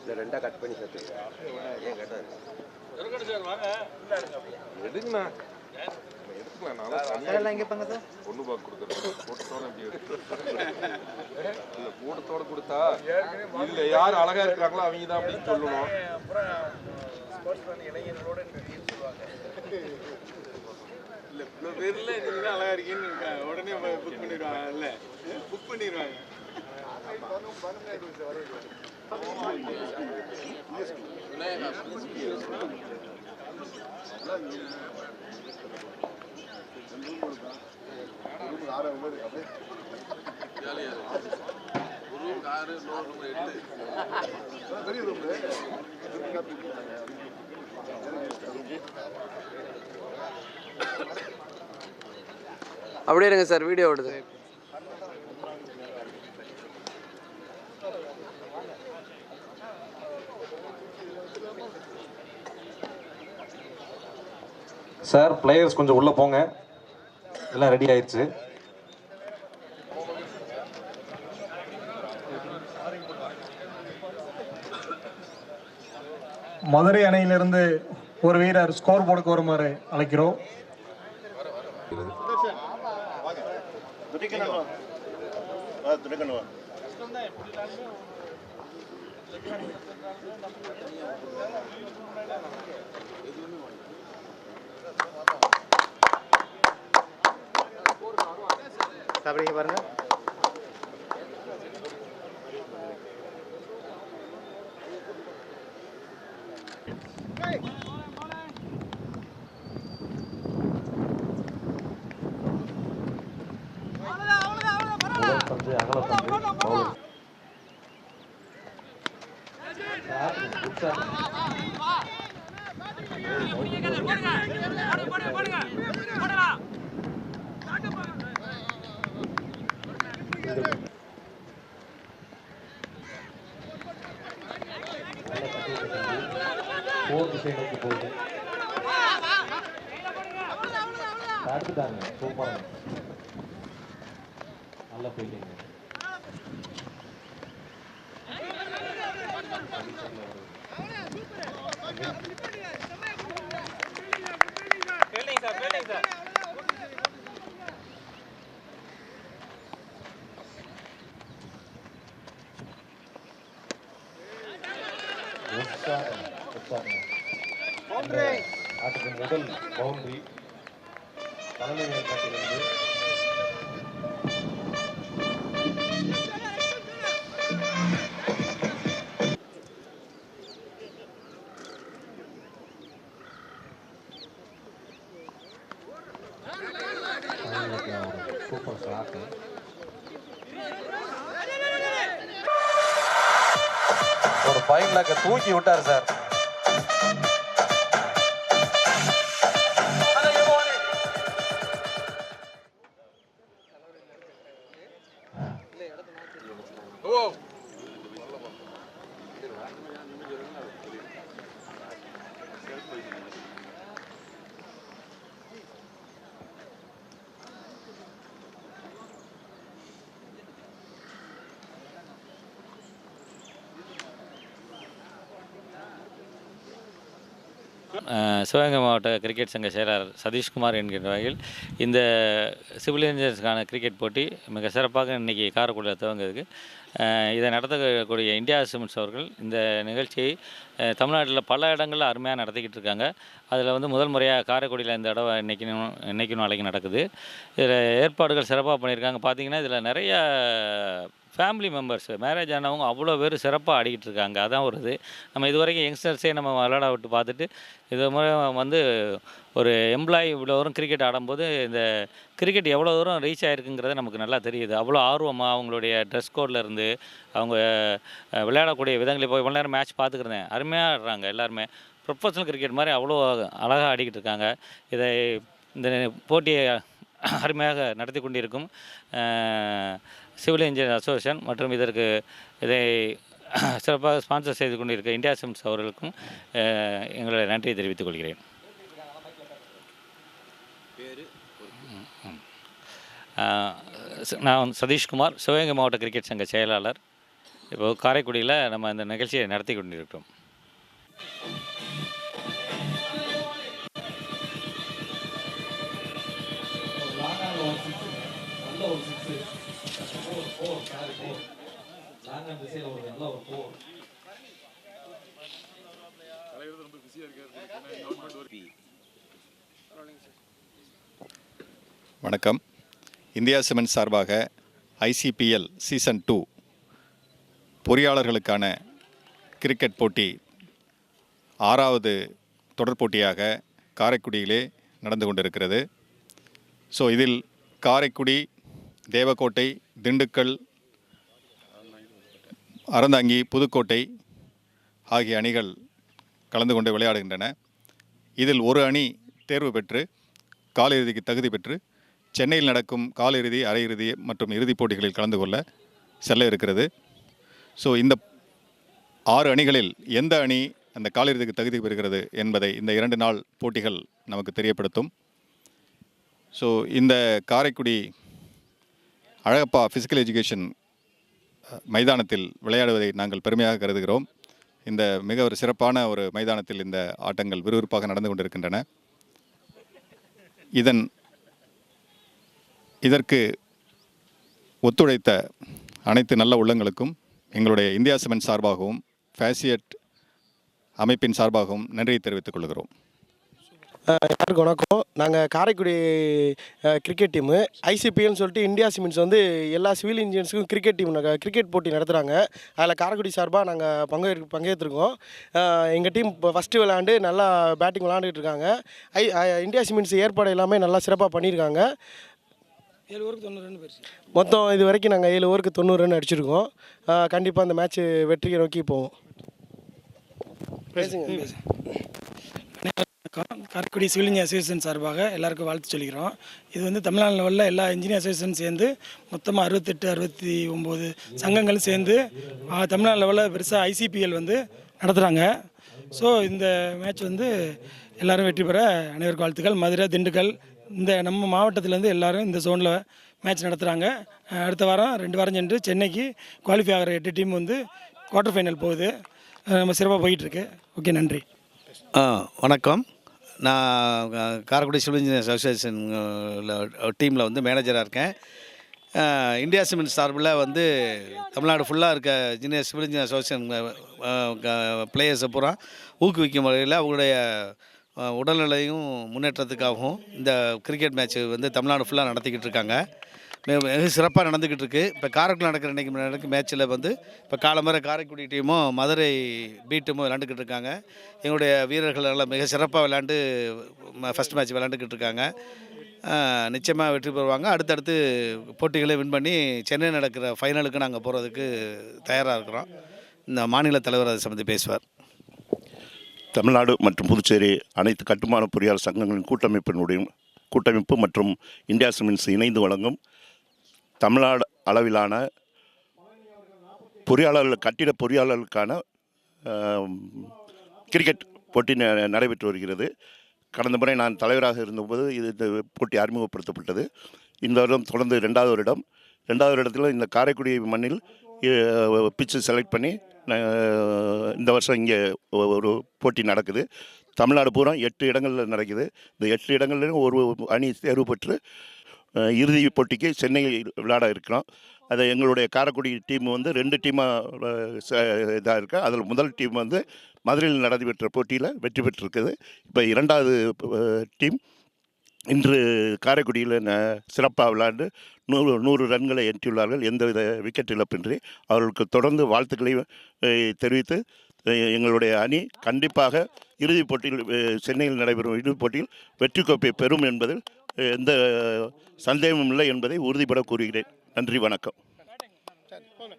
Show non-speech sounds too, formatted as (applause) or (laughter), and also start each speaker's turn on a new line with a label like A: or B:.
A: இந்த ரெண்டா கட் பண்ணி சேர்த்து ஏன் கேட்டாரு
B: எடுங்கண்ணா. நான்
C: இங்கே பாங்க சார்
B: பொண்ணு பார்க்க கொடுக்குறேன் கூட்டத்தோட. இல்ல கூட்டத்தோட கொடுத்தா இதுல யார் அழகா இருக்கிறாங்களோ அவங்க தான் அப்படின்னு சொல்லணும்.
D: இல்ல இவ்வளோ பேர்ல நீங்க தான் அழகா இருக்கீங்கன்னு இருக்கா- உடனே புக் பண்ணிடுவாங்க. இல்ல புக் பண்ணிடுவாங்க
C: அப்படியே இருங்க சார் வீடியோ ஓடுது.
E: சார் பிளேயர்ஸ் கொஞ்சம் உள்ளே போங்க. எல்லாம் ரெடி ஆயிடுச்சு
F: மதுரை அணையிலிருந்து ஒரு வீரர் ஸ்கோர் போர்டுக்கு வருமாறு அழைக்கிறோம்.
C: அப்படியே
E: முதல் பந்து அகல பந்து பவுல் போர் திசை நோக்கி போகுது தடுத்துட்டாங்க சூப்பராக நல்லா போயிட்டீங்க. உற்சாகம் உற்சாகம் ஆட்டுக்கு முதல் பவுண்டரி தலைமை சூப்பர் ஒரு ஃபைவ் லேக்கை தூக்கி விட்டார் சார்.
G: சிவகங்கை மாவட்ட கிரிக்கெட் சங்க செயலாளர் சதீஷ்குமார் என்கின்ற வகையில் இந்த சிவில் இன்ஜினியர்ஸ்க்கான கிரிக்கெட் போட்டி மிக சிறப்பாக இன்றைக்கி காரைக்குடியில் துவங்குறதுக்கு. இதை நடத்தக்கூடிய இந்தியா சிமெண்ட்ஸ் அவர்கள் இந்த நிகழ்ச்சியை தமிழ்நாட்டில் பல இடங்களில் அருமையாக நடத்திக்கிட்டு இருக்காங்க. அதில் வந்து முதல் முறையாக காரைக்குடியில் இந்த தடவை இன்றைக்கி இன்றைக்கி நாளைக்கு நடக்குது. இதில் ஏற்பாடுகள் சிறப்பாக பண்ணியிருக்காங்க. பார்த்தீங்கன்னா இதில் நிறைய ஃபேமிலி மெம்பர்ஸ் மேரேஜ் ஆனவங்க அவ்வளோ பேர் சிறப்பாக ஆடிக்கிட்டு இருக்காங்க. அதான் ஒரு இது. நம்ம இது வரைக்கும் யங்ஸ்டர்ஸே நம்ம விளையாட விட்டு பார்த்துட்டு இது முறை வந்து ஒரு எம்ப்ளாயி இவ்வளோ தூரம் கிரிக்கெட் ஆடும்போது இந்த கிரிக்கெட் எவ்வளோ தூரம் ரீச் ஆகிருக்குங்கிறது நமக்கு நல்லா தெரியுது. அவ்வளோ ஆர்வமாக அவங்களுடைய ட்ரெஸ் கோட்லேருந்து இருந்து அவங்க விளையாடக்கூடிய விதங்களை போய் இவ்வளோ நேரம் மேட்ச் பார்த்துக்கிறேன் அருமையாக ஆடுறாங்க எல்லாருமே. ப்ரொஃபஷனல் கிரிக்கெட் மாதிரி அவ்வளோ அழகாக ஆடிக்கிட்டு இருக்காங்க. இதை இந்த போட்டியை அருமையாக நடத்தி கொண்டிருக்கும் சிவில் இன்ஜினியர் அசோசியேஷன் மற்றும் இதற்கு இதை (clears throat) சிறப்பாக ஸ்பான்சர் செய்து கொண்டிருக்க இந்தியா சிம்ஸ் அவர்களுக்கும் எங்களுடைய நன்றியை தெரிவித்துக் கொள்கிறேன். நான் சதீஷ்குமார் சிவகங்கை மாவட்ட கிரிக்கெட் சங்க செயலாளர். இப்போ காரைக்குடியில் நம்ம இந்த நிகழ்ச்சியை நடத்தி கொண்டிருக்கிறோம்.
H: வணக்கம். இந்தியா சிமெண்ட் சார்பாக ஐசிபிஎல் சீசன் டூ பொறியாளர்களுக்கான கிரிக்கெட் போட்டி ஆறாவது தொடர் போட்டியாக காரைக்குடியிலே நடந்து கொண்டிருக்கிறது. ஸோ இதில் காரைக்குடி தேவக்கோட்டை திண்டுக்கல் அறந்தாங்கி புதுக்கோட்டை ஆகிய அணிகள் கலந்து கொண்டு விளையாடுகின்றன. இதில் ஒரு அணி தேர்வு பெற்று காலிறுதிக்கு தகுதி பெற்று சென்னையில் நடக்கும் காலிறுதி அரையிறுதி மற்றும் இறுதிப் போட்டிகளில் கலந்து கொள்ள செல்ல இருக்கிறது. ஸோ இந்த ஆறு அணிகளில் எந்த அணி அந்த காலிறுதிக்கு தகுதி பெறுகிறது என்பதை இந்த இரண்டு நாள் போட்டிகள் நமக்கு தெரியப்படுத்தும். ஸோ இந்த காரைக்குடி அழகப்பா ஃபிசிக்கல் எஜுகேஷன் மைதானத்தில் விளையாடுவதை நாங்கள் பெருமையாக கருதுகிறோம். இந்த மிக ஒரு சிறப்பான ஒரு மைதானத்தில் இந்த ஆட்டங்கள் விறுவிறுப்பாக நடந்து கொண்டிருக்கின்றன. இதன் இதற்கு ஒத்துழைத்த அனைத்து நல்ல உள்ளங்களுக்கும் எங்களுடைய இந்தியா சிமெண்ட் சார்பாகவும் ஃபேசியட் அமைப்பின் சார்பாகவும் நன்றியை தெரிவித்துக் கொள்கிறோம்.
I: எல்லாருக்கும் வணக்கம். நாங்கள் காரைக்குடி கிரிக்கெட் டீமு ஐசிபிஎல்னு சொல்லிட்டு இந்தியா சிமெண்ட்ஸ் வந்து எல்லா சிவில் இன்ஜினியர்ஸுக்கும் கிரிக்கெட் டீம் நாங்கள் கிரிக்கெட் போட்டி நடத்துகிறாங்க அதில் காரைக்குடி சார்பாக நாங்கள் பங்கு பங்கேற்றிருக்கோம். எங்கள் டீம் இப்போ ஃபஸ்ட்டு விளையாண்டு நல்லா பேட்டிங் விளாண்டுட்டு இருக்காங்க. ஐ இந்தியா சிமெண்ட்ஸ் ஏற்பாடு எல்லாமே நல்லா சிறப்பாக பண்ணியிருக்காங்க
J: ஏழு ஓவருக்கு தொண்ணூறு ரன் போயிடுச்சு
I: மொத்தம் இது வரைக்கும் நாங்கள் ஏழு ஓவருக்கு தொண்ணூறு ரன் அடிச்சிருக்கோம். கண்டிப்பாக அந்த மேட்ச் வெற்றியை நோக்கி போவோம். பேசுங்க.
J: காரைக்குடி சிவில் இன்ஜினியர் அசோசியேஷன் சார்பாக எல்லாருக்கும் வாழ்த்து சொல்லிக்கிறோம். இது வந்து தமிழ்நாடு லெவலில் எல்லா இன்ஜினியர் அசோசியேஷன் சேர்ந்து மொத்தமாக அறுபத்தெட்டு அறுபத்தி ஒம்பது சங்கங்களும் சேர்ந்து தமிழ்நாடு லெவலில் பெருசாக ஐசிபிஎல் வந்து நடத்துகிறாங்க ஸோ இந்த மேட்ச் வந்து எல்லாரும் வெற்றி பெற அனைவருக்கும் வாழ்த்துக்கள். மதுரை திண்டுக்கல் இந்த நம்ம மாவட்டத்திலேருந்து எல்லாரும் இந்த ஜோனில் மேட்ச் நடத்துகிறாங்க அடுத்த வாரம் ரெண்டு வாரம் சென்று சென்னைக்கு குவாலிஃபை ஆகிற எட்டு டீம் வந்து குவார்ட்டர் ஃபைனல் போகுது. நம்ம சிறப்பாக போயிட்டுருக்கு ஓகே நன்றி.
K: ஆ வணக்கம். நான் காரைக்குடி சிவில் இன்ஜினியர்ஸ் அசோசியேஷன் டீமில் வந்து மேனேஜராக இருக்கேன். இந்தியா சிமெண்ட் சார்பில் வந்து தமிழ்நாடு ஃபுல்லாக இருக்க இன்ஜினியர் சிவில் இன்ஜினியர் அசோசியேஷன் பிளேயர்ஸை பூரா ஊக்குவிக்கும் வகையில் அவங்களுடைய உடல்நிலையும் முன்னேற்றத்துக்காகவும் இந்த கிரிக்கெட் மேட்ச் வந்து தமிழ்நாடு ஃபுல்லாக நடத்திக்கிட்டு இருக்காங்க. மிக சிறப்பாக நடந்துக்கிட்டு இருக்குது இப்போ காரைக்குடி நடக்கிற இன்றைக்கி நடக்கும் மேட்ச்சில் வந்து இப்போ காலம்பர காரைக்குடி டீமும் மதுரை பி டீமும் விளாண்டுக்கிட்டு இருக்காங்க. எங்களுடைய வீரர்கள் எல்லாம் மிக சிறப்பாக விளாண்டு ஃபஸ்ட் மேட்ச் விளாண்டுக்கிட்டு இருக்காங்க. நிச்சயமாக வெற்றி பெறுவாங்க. அடுத்தடுத்து போட்டிகளை வின் பண்ணி சென்னை நடக்கிற ஃபைனலுக்கு நாங்கள் போகிறதுக்கு தயாராக இருக்கிறோம். இந்த மாநில தலைவர் அதை சம்மந்தி பேசுவார்.
L: தமிழ்நாடு மற்றும் புதுச்சேரி அனைத்து கட்டுமான பொறியாளர் சங்கங்களின் கூட்டமைப்பினுடைய கூட்டமைப்பு மற்றும் இந்தியா சிமெண்ட்ஸ் இணைந்து வழங்கும் தமிழ்நாடு அளவிலான பொறியாளர்கள் கட்டிட பொறியாளர்களுக்கான கிரிக்கெட் போட்டி ந- நடைபெற்று வருகிறது. கடந்த முறை நான் தலைவராக இருந்தபோது இது இந்த போட்டி அறிமுகப்படுத்தப்பட்டது. இந்த வருடம் தொடர்ந்து ரெண்டாவது வருடம். ரெண்டாவது வருடத்தில் இந்த காரைக்குடி மண்ணில் பிச்சு செலக்ட் பண்ணி இந்த வருஷம் இங்கே ஒரு போட்டி நடக்குது. தமிழ்நாடு பூரா எட்டு இடங்களில் நடக்குது. இந்த எட்டு இடங்கள்லையும் ஒரு அணி தேர்வு பெற்று இறுதி போட்டிக்கு சென்னையில் விளையாட இருக்கிறோம். அதை எங்களுடைய காரைக்குடி டீம் வந்து ரெண்டு டீமாக இதாக இருக்கு. அதில் முதல் டீம் வந்து மதுரையில் நடைபெற்ற போட்டியில் வெற்றி பெற்றிருக்குது. இப்போ இரண்டாவது டீம் இன்று காரைக்குடியில் ந சிறப்பாக விளையாண்டு நூறு நூறு ரன்களை எட்டியுள்ளார்கள். எந்தவித விக்கெட் இழப்பின்றி. அவர்களுக்கு தொடர்ந்து வாழ்த்துக்களையும் தெரிவித்து எங்களுடைய அணி கண்டிப்பாக இறுதிப் போட்டியில் சென்னையில் நடைபெறும் இறுதிப் போட்டியில் வெற்றி கோப்பை பெறும் என்பதில் எந்த சந்தேகமும் இல்லை என்பதை உறுதிபட கூறுகிறேன். நன்றி வணக்கம்.